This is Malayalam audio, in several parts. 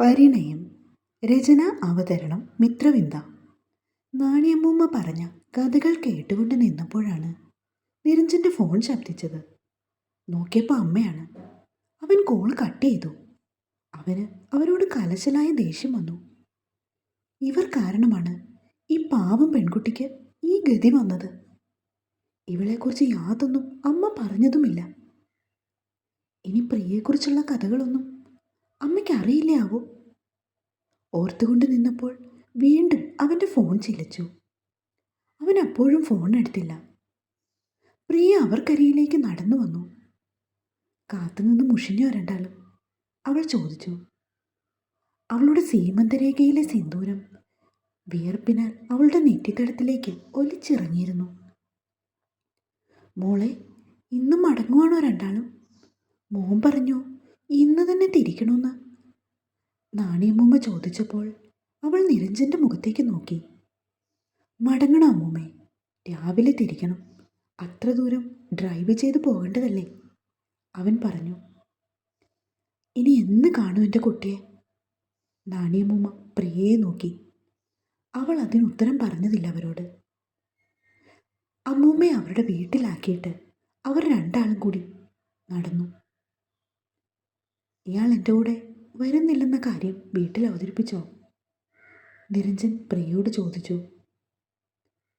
പരിണയം. രചന അവതരണം മിത്രവിന്ദ. നാണിയമ്മൂമ്മ പറഞ്ഞ കഥകൾ കേട്ടുകൊണ്ട് നിന്നപ്പോഴാണ് നിരഞ്ജന്റെ ഫോൺ ശബ്ദിച്ചത്. നോക്കിയപ്പോൾ അമ്മയാണ്. അവൻ കോൾ കട്ട് ചെയ്തു. അവന് അവരോട് കലശലായ ദേഷ്യം വന്നു. ഇവർ കാരണമാണ് ഈ പാവം പെൺകുട്ടിക്ക് ഈ ഗതി വന്നത്. ഇവളെക്കുറിച്ച് യാതൊന്നും അമ്മ പറഞ്ഞതുമില്ല. ഇനി പ്രിയയെക്കുറിച്ചുള്ള കഥകളൊന്നും ആവും ആവോ ഓർത്തുകൊണ്ട് നിന്നപ്പോൾ വീണ്ടും അവന്റെ ഫോൺ ചിലച്ചു. അവൻ അപ്പോഴും ഫോൺ എടുത്തില്ല. പ്രിയ അവർക്കരിയിലേക്ക് നടന്നു വന്നു. കാത്തുനിന്ന് മുഷിഞ്ഞോ രണ്ടാളും അവൾ ചോദിച്ചു. അവളുടെ സീമന്തരേഖയിലെ സിന്ദൂരം വിയർപ്പിനാൽ അവളുടെ നെറ്റിത്തടത്തിലേക്ക് ഒലിച്ചിറങ്ങിയിരുന്നു. മോളെ ഇന്നും മടങ്ങുവാണോ രണ്ടാളും? മോൻ പറഞ്ഞു ഇന്ന് തന്നെ തിരിക്കണമെന്ന് നാണിയമ്മൂമ്മ ചോദിച്ചപ്പോൾ അവൾ നിരഞ്ജന്റെ മുഖത്തേക്ക് നോക്കി. മടങ്ങണം അമ്മൂമ്മേ രാവിലെ തിരിക്കണം. അത്ര ദൂരം ഡ്രൈവ് ചെയ്ത് പോകേണ്ടതല്ലേ? അവൻ പറഞ്ഞു. ഇനി എന്ന് കാണും എന്റെ കുട്ടിയെ? നാണിയമ്മൂമ്മ പ്രിയയെ നോക്കി. അവൾ അതിനുത്തരം പറഞ്ഞതില്ല അവരോട്. അമ്മൂമ്മയെ അവരുടെ വീട്ടിലാക്കിയിട്ട് അവർ രണ്ടാളും കൂടി നടന്നു. ഇയാൾ എന്റെ കൂടെ വരുന്നില്ലെന്ന കാര്യം വീട്ടിൽ അവതരിപ്പിച്ചോ? നിരഞ്ജൻ പ്രിയയോട് ചോദിച്ചു.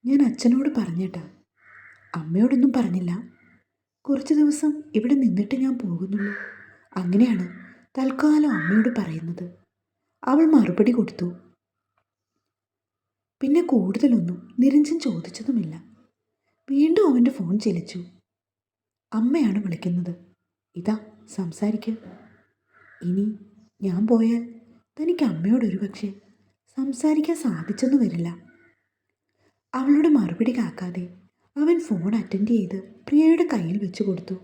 ഞാൻ അച്ഛനോട് പറഞ്ഞേട്ടാ. അമ്മയോടൊന്നും പറഞ്ഞില്ല. കുറച്ച് ദിവസം ഇവിടെ നിന്നിട്ട് ഞാൻ പോകുന്നുള്ളൂ. അങ്ങനെയാണ് തൽക്കാലം അമ്മയോട് പറയുന്നത്. അവൾ മറുപടി കൊടുത്തു. പിന്നെ കൂടുതലൊന്നും നിരഞ്ജൻ ചോദിച്ചതുമില്ല. വീണ്ടും അവന്റെ ഫോൺ ചെലിച്ചു. അമ്മയാണ് വിളിക്കുന്നത്. ഇതാ സംസാരിക്കുക ഇനി ഞാൻ പോയാൽ തനിക്ക് അമ്മയോടൊരു പക്ഷേ സംസാരിക്കാൻ സാധിച്ചെന്ന് വരില്ല. അവളുടെ മറുപടി കാക്കാതെ അവൻ ഫോൺ അറ്റൻഡ് ചെയ്ത് പ്രിയയുടെ കയ്യിൽ വെച്ചു കൊടുത്തു.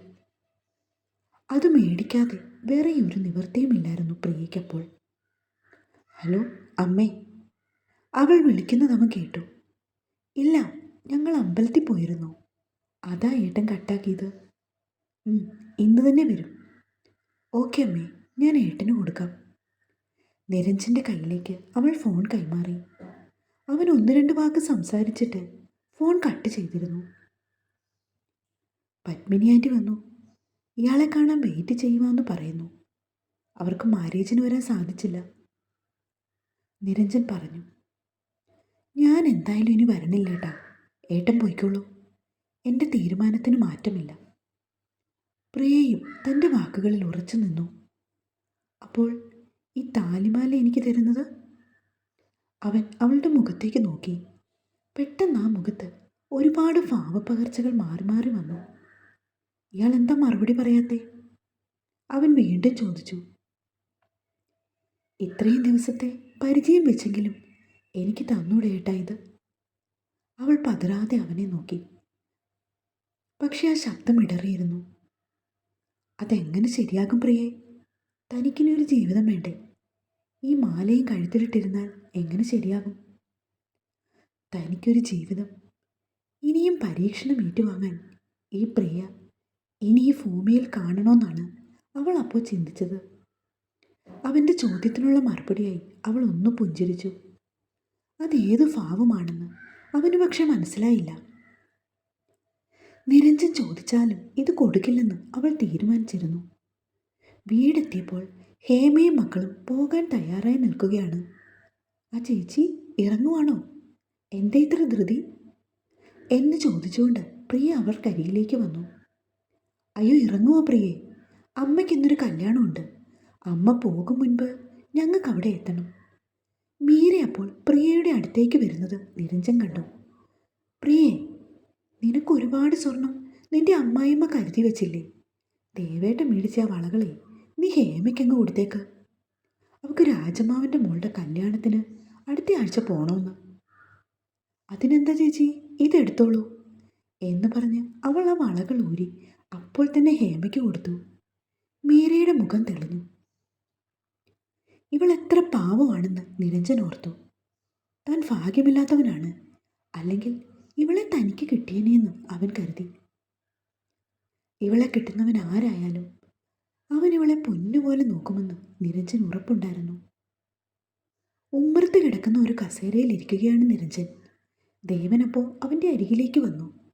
അത് മേടിക്കാതെ വേറെ ഒരു നിവൃത്തിയുമില്ലായിരുന്നു പ്രിയയ്ക്കപ്പോൾ. ഹലോ അമ്മേ അവൾ വിളിക്കുന്നത് അവൻ കേട്ടു. ഇല്ല ഞങ്ങൾ അമ്പലത്തിൽ പോയിരുന്നു. അതാ ഏട്ടൻ കട്ടാക്കിയത്. ഇന്ന് തന്നെ വരും. ഓക്കെ അമ്മേ ഞാൻ ഏട്ടന് കൊടുക്കാം. നിരഞ്ജന്റെ കയ്യിലേക്ക് അവൾ ഫോൺ കൈമാറി. അവൻ ഒന്ന് രണ്ട് വാക്ക് സംസാരിച്ചിട്ട് ഫോൺ കട്ട് ചെയ്തിരുന്നു. പത്മിനി ആന്റി വന്നു. ഇയാളെ കാണാൻ വെയിറ്റ് ചെയ്യുവാന്ന് പറയുന്നു. അവർക്ക് മാരേജിന് വരാൻ സാധിച്ചില്ല. നിരഞ്ജൻ പറഞ്ഞു. ഞാൻ എന്തായാലും ഇനി വരണില്ല ഏട്ടാ ഏട്ടൻ പോയിക്കോളൂ. എന്റെ തീരുമാനത്തിന് മാറ്റമില്ല. പ്രിയയും തന്റെ വാക്കുകളിൽ ഉറച്ചു നിന്നു. അപ്പോൾ ഈ താലിമാല എനിക്ക് തരുന്നത്? അവൻ അവളുടെ മുഖത്തേക്ക് നോക്കി. പെട്ടെന്ന് ആ മുഖത്ത് ഒരുപാട് ഭാവപ്പകർച്ചകൾ മാറി മാറി വന്നു. ഇയാൾ എന്താ മറുപടി പറയാത്തെ? അവൻ വീണ്ടും ചോദിച്ചു. ഇത്രയും ദിവസത്തെ പരിചയം വെച്ചെങ്കിലും എനിക്ക് തന്നൂടെ ഏട്ടാ ഇത്. അവൾ പതരാതെ അവനെ നോക്കി. പക്ഷെ ആ ശബ്ദം ഇടറിയിരുന്നു. അതെങ്ങനെ ശരിയാകും പ്രിയേ? തനിക്കിനൊരു ജീവിതം വേണ്ടേ? ഈ മാലയും കഴുത്തിലിട്ടിരുന്നാൽ എങ്ങനെ ശരിയാകും? തനിക്കൊരു ജീവിതം. ഇനിയും പരീക്ഷണം ഏറ്റുവാങ്ങാൻ ഈ പ്രിയ ഇനി ഈ ഭൂമിയിൽ കാണണമെന്നാണ് അവൾ അപ്പോൾ ചിന്തിച്ചത്. അവന്റെ ചോദ്യത്തിനുള്ള മറുപടിയായി അവൾ ഒന്ന് പുഞ്ചിരിച്ചു. അത് ഏത് ഭാവമാണെന്ന് അവന് പക്ഷെ മനസ്സിലായില്ല. നിരഞ്ജൻ ചോദിച്ചാലും ഇത് കൊടുക്കില്ലെന്ന് അവൾ തീരുമാനിച്ചിരുന്നു. വീടെത്തിയപ്പോൾ ഹേമയും മക്കളും പോകാൻ തയ്യാറായി നിൽക്കുകയാണ്. ആ ചേച്ചി ഇറങ്ങുവാണോ? എന്താ ഇത്ര ധൃതി? എന്ന് ചോദിച്ചുകൊണ്ട് പ്രിയ അവർ അവർക്കരികിലേക്ക് വന്നു. അയ്യോ ഇറങ്ങുവാ പ്രിയേ? അമ്മയ്ക്കിന്നൊരു കല്യാണമുണ്ട്. അമ്മ പോകും മുൻപ് ഞങ്ങൾക്ക് അവിടെ എത്തണം. മീര അപ്പോൾ പ്രിയയുടെ അടുത്തേക്ക് വരുന്നത് നിരഞ്ജൻ കണ്ടു. പ്രിയേ നിനക്ക് ഒരുപാട് സ്വർണം നിന്റെ അമ്മായിമ്മ കരുതി വെച്ചില്ലേ? ദേവേട്ട മേടിച്ച വളകളെ നീ ഹേമയ്ക്കങ്ങ് കൊടുത്തേക്ക്. അവൾക്ക് രാജമാവിന്റെ മോളുടെ കല്യാണത്തിന് അടുത്ത ആഴ്ച പോണമെന്ന് അതിനെന്താ ചേച്ചി? ഇതെടുത്തോളൂ എന്ന് പറഞ്ഞ് അവൾ ആ വളകൾ ഊരി അപ്പോൾ തന്നെ ഹേമയ്ക്ക് കൊടുത്തു. മീരയുടെ മുഖം തെളിഞ്ഞു. ഇവൾ എത്ര പാവമാണെന്ന് നിരഞ്ജൻ ഓർത്തു. താൻ ഭാഗ്യമില്ലാത്തവനാണ്. അല്ലെങ്കിൽ ഇവളെ തനിക്ക് കിട്ടിയനെയെന്നും അവൻ കരുതി. ഇവളെ കിട്ടുന്നവൻ ആരായാലും അവൻ ഇവളെ പൊന്നുപോലെ നോക്കുമെന്ന് നിരഞ്ജൻ ഉറപ്പുണ്ടായിരുന്നു. ഉമ്മർത്ത് കിടക്കുന്ന ഒരു കസേരയിൽ ഇരിക്കുകയാണ് നിരഞ്ജൻ. ദേവനപ്പോ അവന്റെ അരികിലേക്ക് വന്നു.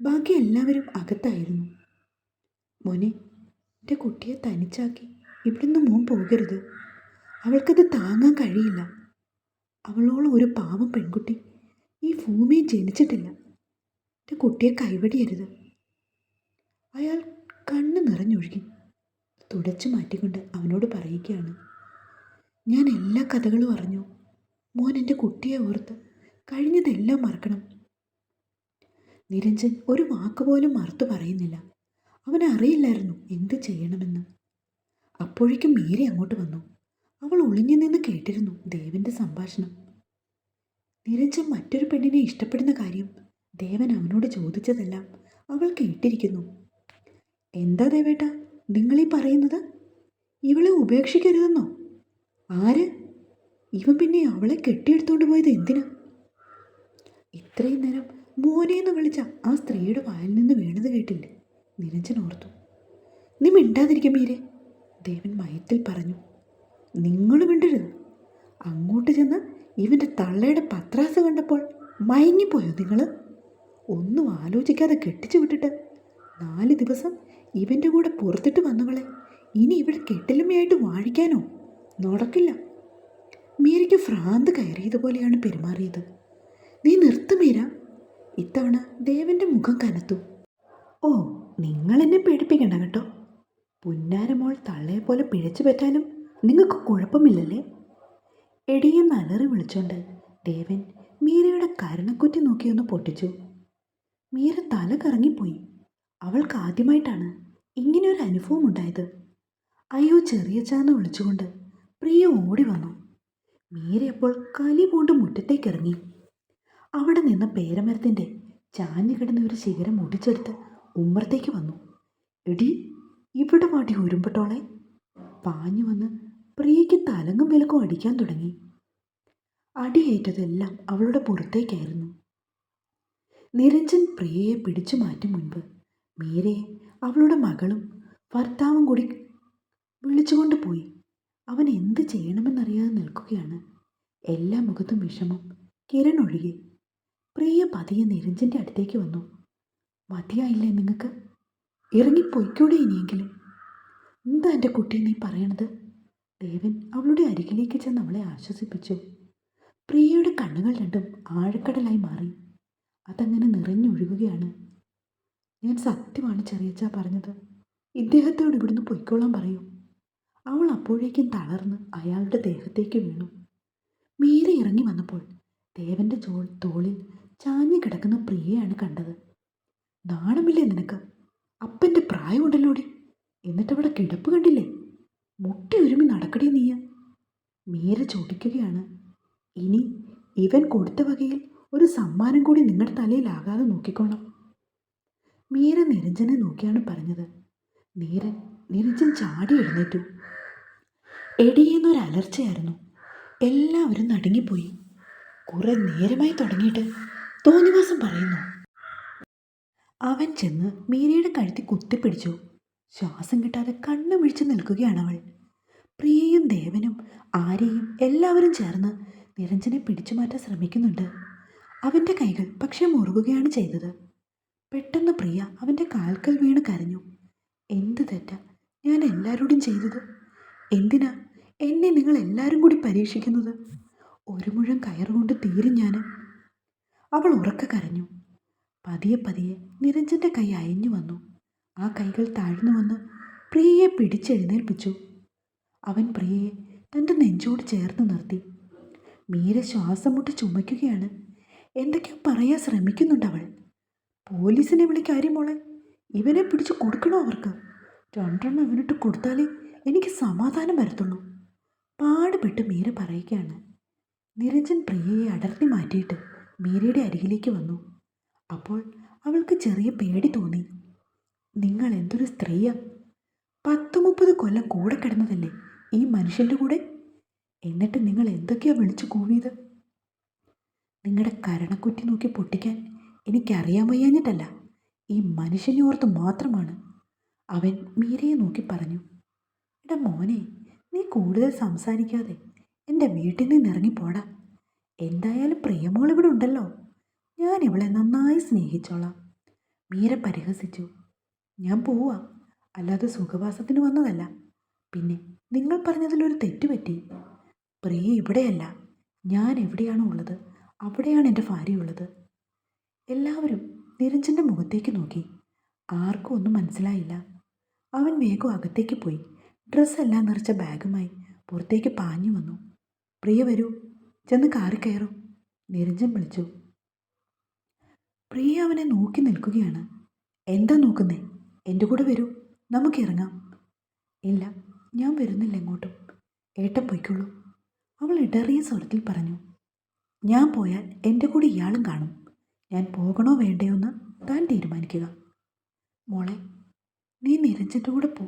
ബാക്കി എല്ലാവരും അകത്തായിരുന്നു. മോനെ എന്റെ കുട്ടിയെ തനിച്ചാക്കി ഇവിടുന്ന് മോൻ പോകരുത്. അവൾക്കത് താങ്ങാൻ കഴിയില്ല. അവളോളം ഒരു പാവം പെൺകുട്ടി ഈ ഭൂമിയിൽ ജനിച്ചിട്ടില്ല. എന്റെ കുട്ടിയെ കൈവടിയരുത്. അയാൾ കണ്ണ് നിറഞ്ഞൊഴുകി. തുടച്ചു മാറ്റിക്കൊണ്ട് അവനോട് പറയുകയാണ് ഞാൻ എല്ലാ കഥകളും അറിഞ്ഞു. മോൻ എന്റെ കുട്ടിയെ ഓർത്ത് കഴിഞ്ഞതെല്ലാം മറക്കണം. നിരഞ്ജൻ ഒരു വാക്കുപോലും മറുത്തു പറയുന്നില്ല. അവനറിയില്ലായിരുന്നു എന്ത് ചെയ്യണമെന്ന്. അപ്പോഴേക്കും മീരി അങ്ങോട്ട് വന്നു. അവൾ ഒളിഞ്ഞു നിന്ന് കേട്ടിരുന്നു ദേവന്റെ സംഭാഷണം. നിരഞ്ജൻ മറ്റൊരു പെണ്ണിനെ ഇഷ്ടപ്പെടുന്ന കാര്യം ദേവൻ അവനോട് ചോദിച്ചതെല്ലാം അവൾ കേട്ടിരിക്കുന്നു. എന്താ ദേവേട്ട? നിങ്ങളീ പറയുന്നത്? ഇവളെ ഉപേക്ഷിക്കരുതെന്നോ? ആര്? ഇവൻ പിന്നെ അവളെ കെട്ടിയെടുത്തോണ്ട് പോയത് എന്തിനാ? ഇത്രയും നേരം മോനെന്ന് വിളിച്ച ആ സ്ത്രീയുടെ വായിൽ നിന്ന് വീണത് കേട്ടില്ലേ? നിരഞ്ജൻ ഓർത്തു. നീ മിണ്ടാതിരിക്കും മീരെ. ദേവൻ മയത്തിൽ പറഞ്ഞു. നിങ്ങൾ മിണ്ടരുത്. അങ്ങോട്ട് ചെന്ന് ഇവന്റെ തള്ളയുടെ പത്രാസ് കണ്ടപ്പോൾ മയങ്ങിപ്പോയോ നിങ്ങൾ ഒന്നും ആലോചിക്കാതെ കെട്ടിച്ചു വിട്ടിട്ട് നാല് ദിവസം ഇവന്റെ കൂടെ പുറത്തിട്ട് വന്നവളെ ഇനി ഇവിടെ കെട്ടിലുമയായിട്ട് വാഴിക്കാനോ? നടക്കില്ല. മീരയ്ക്ക് ഭ്രാന്ത് കയറിയതുപോലെയാണ് പെരുമാറിയത്. നീ നിർത്തു മീര. ഇത്തവണ ദേവന്റെ മുഖം കനത്തു. ഓ നിങ്ങൾ എന്നെ പേടിപ്പിക്കണ്ട കേട്ടോ. പുന്നാരമോൾ തള്ളയെ പോലെ പിഴച്ചു പറ്റാനും നിങ്ങൾക്ക് കുഴപ്പമില്ലല്ലേ? എടിയെന്ന് അലറി വിളിച്ചുകൊണ്ട് ദേവൻ മീരയുടെ കരണക്കുറ്റി നോക്കിയൊന്ന് പൊട്ടിച്ചു. മീര തല കറങ്ങിപ്പോയി അവൾക്ക് ആദ്യമായിട്ടാണ് ഇങ്ങനെ ഒരു അനുഭവം ഉണ്ടായത്. അയ്യോ ചെറിയ ചാന്ന് വിളിച്ചുകൊണ്ട് പ്രിയ ഓടി വന്നു. മീര അപ്പോൾ കലി പൂണ്ട് മുറ്റത്തേക്ക് ഇറങ്ങി. അവിടെ നിന്ന് പേരമരത്തിന്റെ ചാഞ്ഞു കിടന്ന ഒരു ശിഖരം ഒടിച്ചെടുത്ത് ഉമ്മറത്തേക്ക് വന്നു. എടി ഇവിടെ വാടി ഉരുമ്പട്ടോളെ. പാഞ്ഞു വന്ന് പ്രിയയ്ക്ക് തലങ്ങും വിലക്കും അടിക്കാൻ തുടങ്ങി. അടിയേറ്റതെല്ലാം അവളുടെ പുറത്തേക്കായിരുന്നു. നിരഞ്ജൻ പ്രിയയെ പിടിച്ചു മാറ്റും മുൻപ് മീരയെ അവളുടെ മകളും ഭർത്താവും കൂടി വിളിച്ചുകൊണ്ട് പോയി. അവൻ എന്ത് ചെയ്യണമെന്നറിയാതെ നിൽക്കുകയാണ്. എല്ലാ മുഖത്തും വിഷമം. കിരൺ ഒഴികെ. പ്രിയ പതിയെ നിരഞ്ജന്റെ അടുത്തേക്ക് വന്നു. മതിയായില്ലേ നിങ്ങൾക്ക് ഇറങ്ങിപ്പോയിക്കൂടെ ഇനിയെങ്കിലും? എന്താ എന്റെ കുട്ടി നീ പറയണത്? ദേവൻ അവളുടെ അരികിലേക്ക് ചെന്ന് അവളെ ആശ്വസിപ്പിച്ചു. പ്രിയയുടെ കണ്ണുകൾ രണ്ടും ആഴക്കടലായി മാറി. അതങ്ങനെ നിറഞ്ഞൊഴുകുകയാണ്. ഞാൻ സത്യമാണ് ചെറിയച്ച പറഞ്ഞത്. ഇദ്ദേഹത്തോട് ഇവിടുന്ന് പൊയ്ക്കോളാൻ പറയൂ. അവൾ അപ്പോഴേക്കും തളർന്ന് അയാളുടെ ദേഹത്തേക്ക് വീണു. മീര ഇറങ്ങി വന്നപ്പോൾ ദേവന്റെ ചോൾ തോളിൽ ചാഞ്ഞു കിടക്കുന്ന പ്രിയയാണ് കണ്ടത്. നാണമില്ലേ നിനക്ക്? അപ്പന്റെ പ്രായമുണ്ടല്ലോടി. എന്നിട്ടവിടെ കിടപ്പ് കണ്ടില്ലേ? മുട്ടി ഒരുമി നടക്കടേ നീയ. മീര ചോദിക്കുകയാണ്. ഇനി ഇവൻ കൊടുത്ത വകയിൽ ഒരു സമ്മാനം കൂടി നിങ്ങളുടെ തലയിലാകാതെ നോക്കിക്കോണം. മീര നിരഞ്ജനെ നോക്കിയാണ് പറഞ്ഞത്. നീരൻ നിരഞ്ജൻ ചാടി എഴുന്നേറ്റു. എടിയെന്നൊരു അലർച്ചയായിരുന്നു. എല്ലാവരും നടുങ്ങിപ്പോയി. കുറെ നേരമായി തുടങ്ങിയിട്ട് തോന്നിവാസം പറയുന്നു. അവൻ ചെന്ന് മീരയുടെ കഴുത്തി കുത്തിപ്പിടിച്ചു. ശ്വാസം കിട്ടാതെ കണ്ണു വിഴിച്ചു നിൽക്കുകയാണ് അവൾ. പ്രിയയും ദേവനും ആരെയും എല്ലാവരും ചേർന്ന് നിരഞ്ജനെ പിടിച്ചു മാറ്റാൻ ശ്രമിക്കുന്നുണ്ട്. അവന്റെ കൈകൾ പക്ഷേ മുറുകുകയാണ് ചെയ്തത്. പെട്ടെന്ന് പ്രിയ അവന്റെ കാൽക്കൽ വീണ് കരഞ്ഞു. എന്ത് തെറ്റാ? ഞാൻ എല്ലാവരോടും ചെയ്തത്. എന്തിനാ? എന്നെ നിങ്ങൾ എല്ലാവരും കൂടി പരീക്ഷിക്കുന്നത്? ഒരു മുഴം കയറുകൊണ്ട് തീരും ഞാൻ അവൾ ഉറക്ക കരഞ്ഞു. പതിയെ പതിയെ നിരഞ്ജന്റെ കൈ അയഞ്ഞു വന്നു. ആ കൈകൾ താഴ്ന്നു വന്ന് പ്രിയയെ പിടിച്ചെഴുന്നേൽപ്പിച്ചു. അവൻ പ്രിയയെ തന്റെ നെഞ്ചോട് ചേർന്ന് നിർത്തി. മീര ശ്വാസം മുട്ടി ചുമയ്ക്കുകയാണ്. എന്തൊക്കെയോ പറയാൻ ശ്രമിക്കുന്നുണ്ട് അവൾ പോലീസിനെ വിളിക്കാര്യം മോളെ? ഇവനെ പിടിച്ച് കൊടുക്കണോ അവർക്ക്? രണ്ടെണ്ണം ഇവനിട്ട് കൊടുത്താലേ എനിക്ക് സമാധാനം വരത്തുള്ളൂ. പാടുപെട്ട് മീര പറയുകയാണ്. നിരഞ്ജൻ പ്രിയയെ അടർത്തി മാറ്റിയിട്ട് മീരയുടെ അരികിലേക്ക് വന്നു. അപ്പോൾ അവൾക്ക് ചെറിയ പേടി തോന്നി. നിങ്ങൾ എന്തൊരു സ്ത്രീയാ? പത്ത് മുപ്പത് കൊല്ലം കൂടെ കിടന്നതല്ലേ ഈ മനുഷ്യന്റെ കൂടെ? എന്നിട്ട് നിങ്ങൾ എന്തൊക്കെയാ വിളിച്ചു കൂവിയത്? നിങ്ങളുടെ കരണക്കുറ്റി നോക്കി പൊട്ടിക്കാൻ എനിക്കറിയാൻ വയ്യാഞ്ഞിട്ടല്ല. ഈ മനുഷ്യനെ ഓർത്ത് മാത്രമാണ് അവൻ മീരയെ നോക്കി പറഞ്ഞു. എടാ മോനെ നീ കൂടുതൽ സംസാരിക്കാതെ എന്റെ വീട്ടിൽ നിന്ന് ഇറങ്ങിപ്പോടാ. എന്തായാലും പ്രിയമോൾ ഇവിടെ ഉണ്ടല്ലോ. ഞാൻ ഇവളെ നന്നായി സ്നേഹിച്ചോളാം. മീര പരിഹസിച്ചു. ഞാൻ പോവാ. അല്ലാതെ സുഖവാസത്തിന് വന്നതല്ല. പിന്നെ നിങ്ങൾ പറഞ്ഞതിലൊരു തെറ്റ് പറ്റി. പ്രിയ ഇവിടെയല്ല. ഞാൻ എവിടെയാണോ ഉള്ളത് അവിടെയാണ് എന്റെ ഭാര്യയുള്ളത്. എല്ലാവരും നിരഞ്ജന്റെ മുഖത്തേക്ക് നോക്കി. ആർക്കും ഒന്നും മനസ്സിലായില്ല. അവൻ വേഗം അകത്തേക്ക് പോയി. ഡ്രസ്സെല്ലാം നിറച്ച ബാഗുമായി പുറത്തേക്ക് പാഞ്ഞു വന്നു. പ്രിയ വരൂ ചെന്ന് കാറി കയറും നിരഞ്ജൻ വിളിച്ചു. പ്രിയ അവനെ നോക്കി നിൽക്കുകയാണ്. എന്താ നോക്കുന്നേ? എന്റെ കൂടെ വരൂ നമുക്ക് ഇറങ്ങാം. ഇല്ല ഞാൻ വരുന്നില്ല എങ്ങോട്ടും. ഏട്ടൻ പൊയ്ക്കുള്ളൂ അവൾ ഇടറിയ സ്വരത്തിൽ പറഞ്ഞു. ഞാൻ പോയാൽ എന്റെ കൂടെ ഇയാളും കാണും. ഞാൻ പോകണോ വേണ്ടയോ എന്ന് താൻ തീരുമാനിക്കുക. മോളെ നീ നിരഞ്ജന്റെ കൂടെ പോ.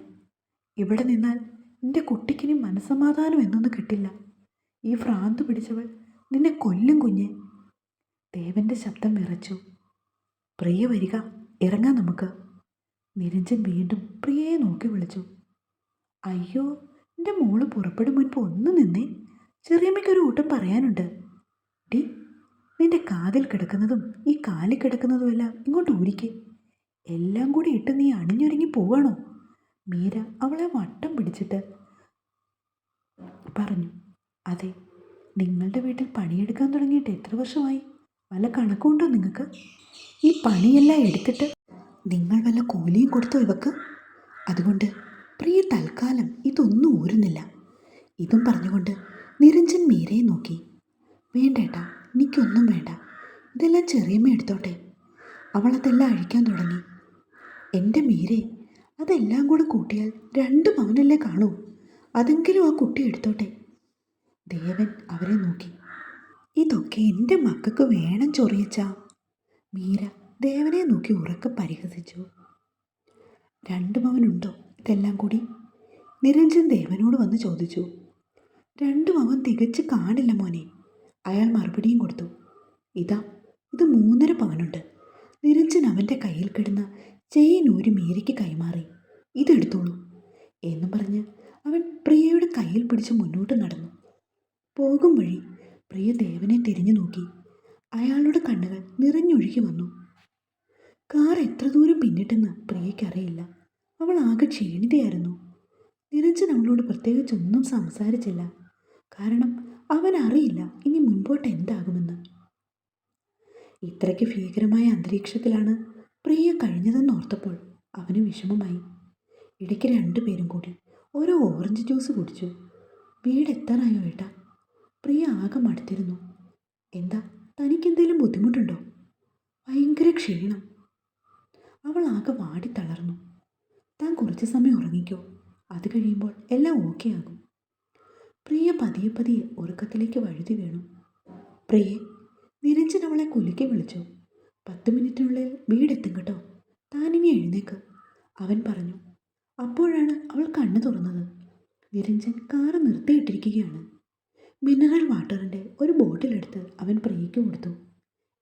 ഇവിടെ നിന്നാൽ നിന്റെ കുട്ടിക്കിനി മനസ്സമാധാനം എന്നൊന്നും കിട്ടില്ല. ഈ ഭ്രാന്ത് പിടിച്ചവൾ നിന്നെ കൊല്ലും കുഞ്ഞെ. ദേവന്റെ ശബ്ദം വിറച്ചു. പ്രിയ വരിക ഇറങ്ങാം നമുക്ക്. നിരഞ്ജൻ വീണ്ടും പ്രിയയെ നോക്കി വിളിച്ചു. അയ്യോ എന്റെ മോൾ പുറപ്പെടും മുൻപ് ഒന്ന് നിന്നേ. ചെറിയമ്മയ്ക്കൊരു കൂട്ടം പറയാനുണ്ട്. ഡി നിന്റെ കാതിൽ കിടക്കുന്നതും ഈ കാലിൽ കിടക്കുന്നതുമെല്ലാം ഇങ്ങോട്ട് ഊരിക്കേ. എല്ലാം കൂടി ഇട്ട് നീ അണിഞ്ഞൊരുങ്ങി പോവാണോ? മീര അവളെ വട്ടം പിടിച്ചിട്ട് പറഞ്ഞു. അതെ നിങ്ങളുടെ വീട്ടിൽ പണിയെടുക്കാൻ തുടങ്ങിയിട്ട് എത്ര വർഷമായി? വല്ല കണക്കുണ്ടോ നിങ്ങൾക്ക്? ഈ പണിയെല്ലാം എടുത്തിട്ട് നിങ്ങൾ വല്ല കൂലിയും കൊടുത്തോ ഇവക്ക്? അതുകൊണ്ട് പ്രിയ തൽക്കാലം ഇതൊന്നും ഊരുന്നില്ല. ഇതും പറഞ്ഞുകൊണ്ട് നിരഞ്ജൻ മീരയെ നോക്കി. വേണ്ടേട്ടാ എനിക്കൊന്നും വേണ്ട. ഇതെല്ലാം ചെറിയമ്മ എടുത്തോട്ടെ. അവൾ അതെല്ലാം അഴിക്കാൻ തുടങ്ങി. എന്റെ മീരെ അതെല്ലാം കൂടെ കൂട്ടിയാൽ രണ്ട് പവനല്ലേ കാണൂ. അതെങ്കിലും ആ കുട്ടി എടുത്തോട്ടെ. ദേവൻ അവരെ നോക്കി. ഇതൊക്കെ എന്റെ മക്കൾക്ക് വേണം ചൊറിയച്ചാ. മീര ദേവനെ നോക്കി ഉറക്കെ പരിഹസിച്ചു. രണ്ട് പവനുണ്ടോ ഇതെല്ലാം കൂടി? നിരഞ്ജൻ ദേവനോട് വന്ന് ചോദിച്ചു. രണ്ട് പവൻ തികച്ച് കാണില്ല മോനെ. അയാൾ മറുപടിയും കൊടുത്തു. ഇതാ ഇത് മൂന്നര പവനുണ്ട്. നിരഞ്ജൻ അവന്റെ കയ്യിൽ കിടന്ന ചെയിൻ ഊരി മീരയ്ക്ക് കൈമാറി. ഇതെടുത്തോളൂ എന്ന് പറഞ്ഞ് അവൻ പ്രിയയുടെ കയ്യിൽ പിടിച്ച് മുന്നോട്ട് നടന്നു. പോകും വഴി പ്രിയ ദേവനെ തിരിഞ്ഞു നോക്കി. അയാളുടെ കണ്ണുകൾ നിറഞ്ഞൊഴുകി വന്നു. കാർ എത്ര ദൂരം പിന്നിട്ടെന്ന് പ്രിയയ്ക്കറിയില്ല. അവൾ ആകെ ക്ഷീണിതയായിരുന്നു. നിരഞ്ജൻ അവളോട് പ്രത്യേകിച്ചൊന്നും സംസാരിച്ചില്ല. കാരണം അവൻ അറിയില്ല ഇനി മുൻപോട്ട് എന്താകുമെന്ന്. ഇത്രയ്ക്ക് ഭീകരമായ അന്തരീക്ഷത്തിലാണ് പ്രിയ കഴിഞ്ഞതെന്ന് ഓർത്തപ്പോൾ അവന് വിഷമമായി. ഇടയ്ക്ക് രണ്ടുപേരും കൂടി ഓരോ ഓറഞ്ച് ജ്യൂസ് കുടിച്ചു. വീടെത്താറായോ ഏട്ടാ? പ്രിയ ആകെ മടുത്തിരുന്നു. എന്താ തനിക്കെന്തേലും ബുദ്ധിമുട്ടുണ്ടോ? ഭയങ്കര ക്ഷീണം. അവൾ ആകെ വാടി തളർന്നു. താൻ കുറച്ച് സമയം ഉറങ്ങിക്കോ. അത് കഴിയുമ്പോൾ എല്ലാം ഓക്കെ ആകും. പ്രിയ പതിയെ പതിയെ ഉറക്കത്തിലേക്ക് വഴുതി വീണു. പ്രിയെ നിരഞ്ജൻ അവളെ കുലുക്കി വിളിച്ചു. പത്ത് മിനിറ്റിനുള്ളിൽ വീടെത്തും കേട്ടോ. താനിനി എഴുന്നേക്ക്. അവൻ പറഞ്ഞു അപ്പോഴാണ് അവൾ കണ്ണു തുറന്നത്. നിരഞ്ജൻ കാറ് നിർത്തിയിട്ടിരിക്കുകയാണ്. മിനറൽ വാട്ടറിന്റെ ഒരു ബോട്ടിലെടുത്ത് അവൻ പ്രിയയ്ക്ക് കൊടുത്തു.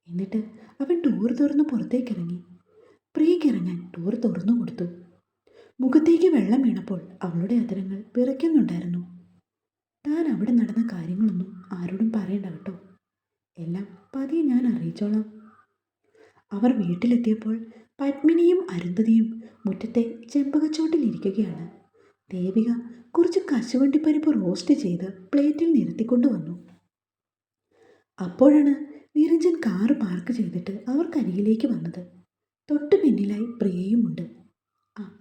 എന്നിട്ട് അവൻ ടൂർ തുറന്ന് പുറത്തേക്ക് ഇറങ്ങി പ്രിയയ്ക്ക് ഇറങ്ങാൻ ടൂർ തുറന്നു കൊടുത്തു. മുഖത്തേക്ക് വെള്ളം വീണപ്പോൾ അവളുടെ അതിരങ്ങൾ വിറയ്ക്കുന്നുണ്ടായിരുന്നു. താൻ അവിടെ നടന്ന കാര്യങ്ങളൊന്നും ആരോടും പറയണ്ട കേട്ടോ. എല്ലാം പതിയെ ഞാൻ അറിയിച്ചോളാം. അവർ വീട്ടിലെത്തിയപ്പോൾ പത്മിനിയും അരുന്ധതിയും മുറ്റത്തെ ചെമ്പകച്ചോട്ടിലിരിക്കുകയാണ് ദേവിക കുറച്ച് കശുവണ്ടിപ്പരിപ്പ് റോസ്റ്റ് ചെയ്ത് പ്ലേറ്റിൽ നിരത്തിക്കൊണ്ടു വന്നു. അപ്പോഴാണ് നിരഞ്ജൻ കാറ് പാർക്ക് ചെയ്തിട്ട് അവർക്കരികിലേക്ക് വന്നത്. തൊട്ടു പിന്നിലായി പ്രിയയുമുണ്ട്. ആ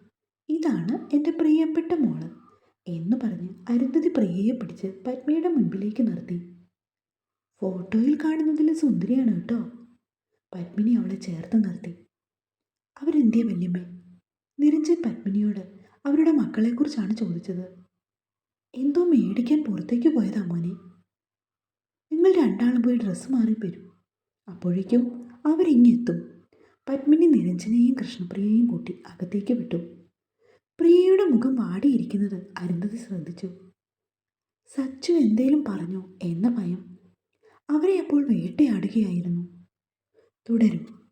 ഇതാണ് എന്റെ പ്രിയപ്പെട്ട മോൾ. എന്ന് പറഞ്ഞ് അരുന്ധതി പ്രിയയെ പിടിച്ച് പത്മയുടെ മുൻപിലേക്ക് നിർത്തി. ഫോട്ടോയിൽ കാണുന്നതിൽ സുന്ദരിയാണ് കേട്ടോ. പത്മിനി അവളെ ചേർത്ത് നിർത്തി. അവരെന്തിയ വല്യമ്മേ? നിരഞ്ജൻ പത്മിനിയോട് അവരുടെ മക്കളെക്കുറിച്ചാണ് ചോദിച്ചത്. എന്തോ മേടിക്കാൻ പുറത്തേക്ക് പോയതാ മോനെ. നിങ്ങൾ രണ്ടാളും പോയി ഡ്രസ്സ് മാറി വരും അപ്പോഴേക്കും അവരിങ്ങെത്തും. പത്മിനി നിരഞ്ജനെയും കൃഷ്ണപ്രിയയും കൂട്ടി അകത്തേക്ക് വിട്ടു. പ്രിയയുടെ മുഖം വാടിയിരിക്കുന്നത് അരുന്ധതി ശ്രദ്ധിച്ചു. സച്ചു എന്തേലും പറഞ്ഞോ എന്ന ഭയം അവരെ അപ്പോൾ വേട്ടയാടുകയായിരുന്നു. തുടരും.